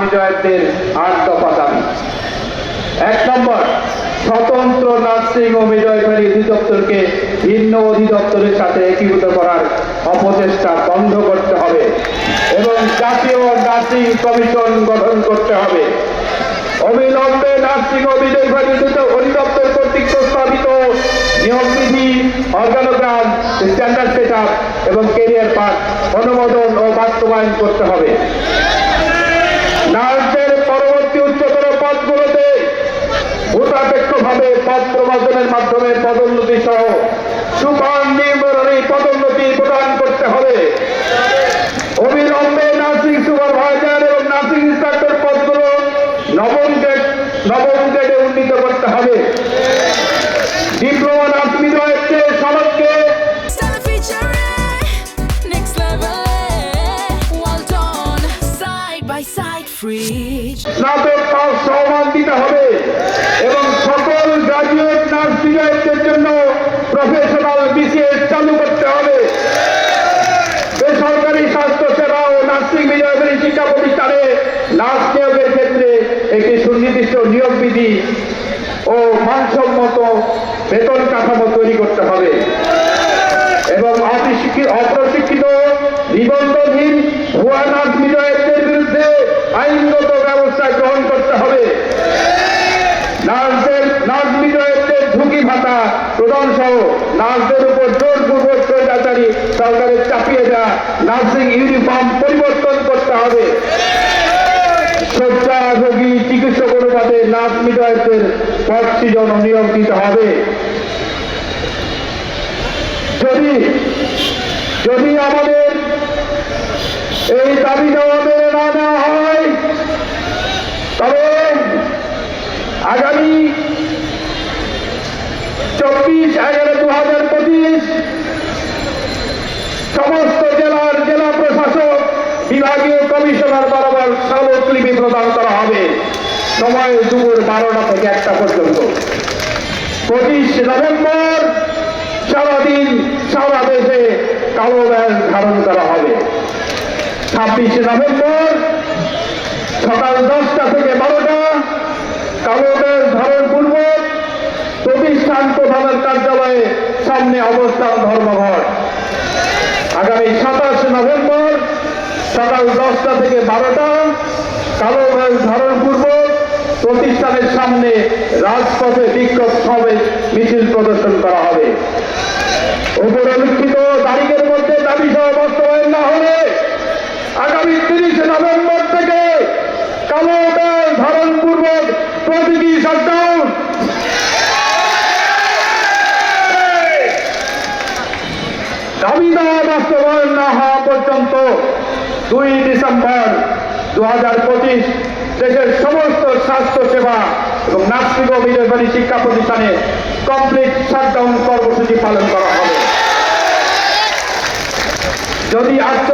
বিজয়দের আট দফা দাবি এক নম্বর, স্বতন্ত্র নার্সিং ও মিডওয়াইফারি অধিদপ্তরকে ভিন্ন অধিদপ্তরের সাথে একীভূত করার অপচেষ্টা বন্ধ করতে হবে এবং জাতীয় নার্সিং কমিশন গঠন করতে হবে। অবিলম্বে নার্সিং ও মিডওয়াইফারি অধিদপ্তর কর্তৃক প্রস্তাবিত নিয়মবিধি অর্গানোগ্রাম, স্ট্যান্ডার্ড সেট এবং কেরিয়ার পাঠ অনুমোদন ও বাস্তবায়ন করতে হবে। মাধ্যমে পদোন্নতি সহ সুপার নির্বাচনী পদোন্নতি প্রদান করতে হবে অবিলম্বে নার্সিং সুপারভাইজার এবং নার্সিং ইন্সট্রাক্টর পদগুলো নবম গ্রেড নবম গ্রেডে উন্নীত করতে হবে ডিপ্লোমা নার্স বিদ্যালয়কে সমাজকে. স্নাতক পাস সমান দিতে হবে এবং সকল গ্রাজুয়েট নার্স বিজয়ীদের জন্য প্রফেশনাল বিসিএস চালু করতে হবে বেসরকারি স্বাস্থ্য সেবা ও নার্সিং বিজয়ী শিক্ষা প্রতিষ্ঠানে নার্স নিয়োগের ক্ষেত্রে একটি সুনির্দিষ্ট নিয়োগ বিধি ও মানসম্মত বেতন কাঠামো তৈরি করতে হবে। এবং অপ্রশিক্ষিত অপ্রশিক্ষিত, নিবন্ধনহীন ভুয়া নাচ বিরুদ্ধে আইনগত ব্যবস্থা গ্রহণ করতে হবে। নার্সদের ঝুঁকি ভাতা প্রদান সহ নার্সদের উপর জোরপূর্বক স্বৈরাচারী সরকারের চাপিয়ে দেওয়া নার্সিং ইউনিফর্ম পরিবর্তন করতে হবে। বিজয়ীদের পদ সৃজন ও নিয়োগ দিতে হবে। যদি যদি আমাদের এই দাবি দেওয়া না নেওয়া হয়, তবে আগামী চব্বিশ, এগারো দু হাজার পঁচিশ সমস্ত জেলার জেলা প্রশাসক, বিভাগীয় কমিশনার বরাবর স্মারকলিপি প্রদান করা হবে। সময় দুপুর বারোটা থেকে একটা পর্যন্ত। পঁচিশ নভেম্বর, সারাদিন, সারা দেশে কালো ব্যাগ ধারণ করা হবে। ছাব্বিশে নভেম্বর, সকাল দশটা থেকে বারোটা, কালো ব্যাগ ধারণ পূর্বক প্রতিষ্ঠান প্রধানের কার্যালয়ে সামনে অবস্থান ধর্মঘট। আগামী সাতাশ নভেম্বর, সকাল দশটা থেকে বারোটা, কালো ব্যাগ ধারণ পূর্বক প্রতিষ্ঠানের সামনে রাজপথে বিক্ষোভ সবে মিছিল প্রদর্শন করা হবে। উপরোল্লিখিত তারিখের মধ্যে দাবি সহ বাস্তবায়ন না হলে আগামী তিরিশে নভেম্বর থেকে কালো ধারণ পূর্বক প্রতিটি শাটডাউন দাবি দেওয়া বাস্তবায়ন না হওয়া পর্যন্ত দুই ডিসেম্বর দু হাজার পঁচিশ দেশের স্বাস্থ্য সেবা এবং নাগরিক ও বেসরকারি শিক্ষা প্রতিষ্ঠানে কমপ্লিট শাটডাউন কর্মসূচি পালন করা হবে। যদি আত্ম